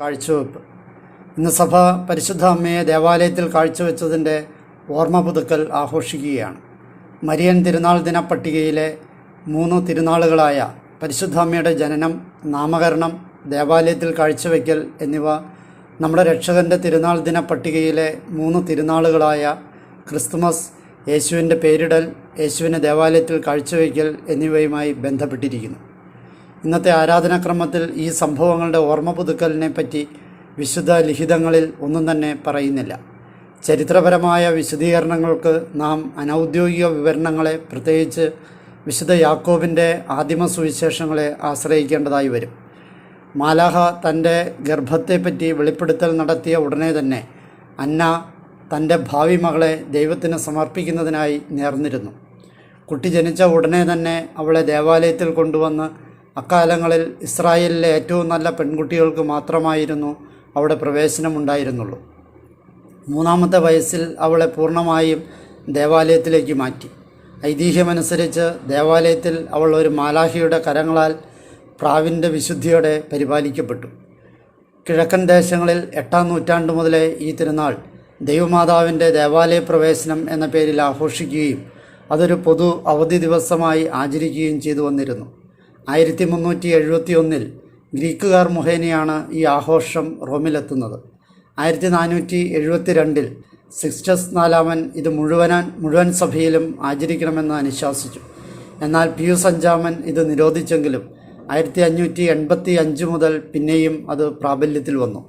കാഴ്ചവെപ്പ്. ഇന്ന് സഭ പരിശുദ്ധ അമ്മയെ ദേവാലയത്തിൽ കാഴ്ചവെച്ചതിന്റെ ഓർമ്മ പുതുക്കൽ ആഘോഷിക്കുകയാണ്. മരിയൻ തിരുനാൾ ദിന പട്ടികയിലെ മൂന്ന് തിരുനാളുകളായ പരിശുദ്ധ അമ്മയുടെ ജനനം നാമകരണം ദേവാലയത്തിൽ കാഴ്ചവെക്കൽ എന്നിവ നമ്മുടെ രക്ഷകന്റെ തിരുനാൾ ദിന പട്ടികയിലെ മൂന്ന് തിരുനാളുകളായ ക്രിസ്തുമസ് യേശുവിന്റെ പേരിടൽ യേശുവിനെ ദേവാലയത്തിൽ കാഴ്ചവെക്കൽ എന്നിവയുമായി ബന്ധപ്പെട്ടിരിക്കുന്നു. ഇന്നത്തെ ആരാധനാക്രമത്തിൽ ഈ സംഭവങ്ങളുടെ ഓർമ്മ പുതുക്കലിനെ പറ്റി വിശുദ്ധ ലിഖിതങ്ങളിൽ ഒന്നും തന്നെ പറയുന്നില്ല. ചരിത്രപരമായ വിശദീകരണങ്ങൾക്ക് നാം അനൗദ്യോഗിക വിവരണങ്ങളെ പ്രത്യേകിച്ച് വിശുദ്ധ യാക്കോബിന്റെ ആദിമ സുവിശേഷങ്ങളെ ആശ്രയിക്കേണ്ടതായി വരും. മാലാഹ തന്റെ ഗർഭത്തെപ്പറ്റി വെളിപ്പെടുത്തൽ നടത്തിയ ഉടനെ തന്നെ അന്ന തന്റെ ഭാവി മകളെ ദൈവത്തിന് സമർപ്പിക്കുന്നതിനായി നേർന്നിരുന്നു. കുട്ടി ജനിച്ച ഉടനെ തന്നെ അവളെ ദേവാലയത്തിൽ കൊണ്ടുവന്ന് അക്കാലങ്ങളിൽ ഇസ്രായേലിലെ ഏറ്റവും നല്ല പെൺകുട്ടികൾക്ക് മാത്രമായിരുന്നു അവിടെ പ്രവേശനമുണ്ടായിരുന്നുള്ളൂ. മൂന്നാമത്തെ വയസ്സിൽ അവളെ പൂർണമായും ദേവാലയത്തിലേക്ക് മാറ്റി. ഐതിഹ്യമനുസരിച്ച് ദേവാലയത്തിൽ അവൾ ഒരു മാലാഹിയുടെ കരങ്ങളാൽ പ്രാവിന്റെ വിശുദ്ധിയോടെ പരിപാലിക്കപ്പെട്ടു. കിഴക്കൻ ദേശങ്ങളിൽ എട്ടാം നൂറ്റാണ്ട് മുതലേ ഈ തിരുനാൾ ദൈവമാതാവിന്റെ ദേവാലയ പ്രവേശനം എന്ന പേരിൽ ആഘോഷിക്കുകയും അതൊരു പൊതു അവധി ദിവസമായി ആചരിക്കുകയും ചെയ്തു വന്നിരുന്നു. ആയിരത്തി മുന്നൂറ്റി എഴുപത്തി ഒന്നിൽ ഗ്രീക്കുകാർ മുഖേനയാണ് ഈ ആഘോഷം റോമിലെത്തുന്നത്. ആയിരത്തി നാനൂറ്റി എഴുപത്തി രണ്ടിൽ സിക്സ്റ്റസ് നാലാമൻ ഇത് മുഴുവനാൻ മുഴുവൻ സഭയിലും ആചരിക്കണമെന്ന് അനുശാസിച്ചു. എന്നാൽ പിയൂസ് അഞ്ചാമൻ ഇത് നിരോധിച്ചെങ്കിലും ആയിരത്തി അഞ്ഞൂറ്റി എൺപത്തി അഞ്ച് മുതൽ പിന്നെയും അത് പ്രാബല്യത്തിൽ വന്നു.